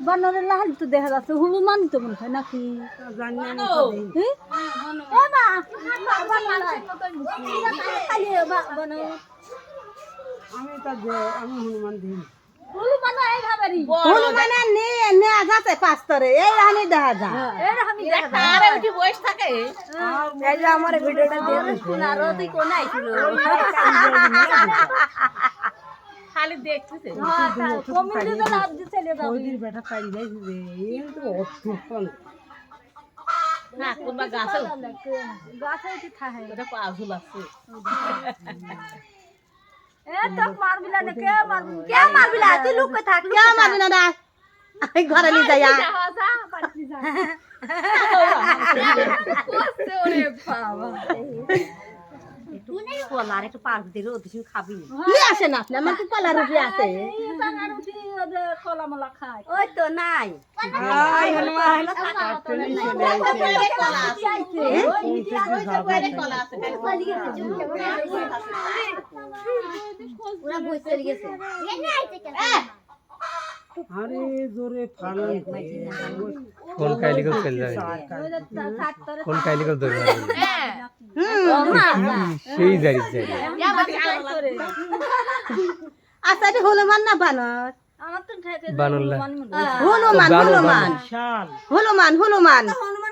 বানরের লাল তো দেখা যাচ্ছে হনুমান তো মনে হয় নাকি না আমি তো। হ্যাঁ? আমি তো দে- আমি হনুমান দিই হনুমান এই ভাবেরই। হনুমানের নিয়ে নেওয়া যাচ্ছে পাঁচতরে এই আমি দেখা যায় এরকমই দেখা যায়। আরে উঠি বয়স থাকে এই যে আমার ভিডিওটা দিয়ে কোনারও তুই কোনায় ছিল। খালি দেখতেছে। হ্যাঁ, তা- কমিটিতে লাভ দিয়ে চলে যাবি। ওইদিন বেটা পাই যাইছে যে এই তো অত্যন্ত না কোনবা গাছে গাছে উঠে থাকে। ওটা পা ঝুল আছে। এ তো মারবি না রে, কে মারবি? কে মারবি না তুই লুক থাক কে মারবি না আমি ঘরে নিয়ে যাই যা, যা, ওরে বাবা। কলার একটু দিলে ওদের সঙ্গে খাবি নিয়ে আসে না আপনি আমার তো কলার রুটি আছে। কলা মলা খায়। ওই তো নাই। চলে কলা কলা আরে জোরে কোন যাবে তোরে কোন ধরে হ্যাঁ। সেই জারি জারি আচ্ছা এটা হনুমান না বানর। হনুমান হনুমান হনুমান। হনুমান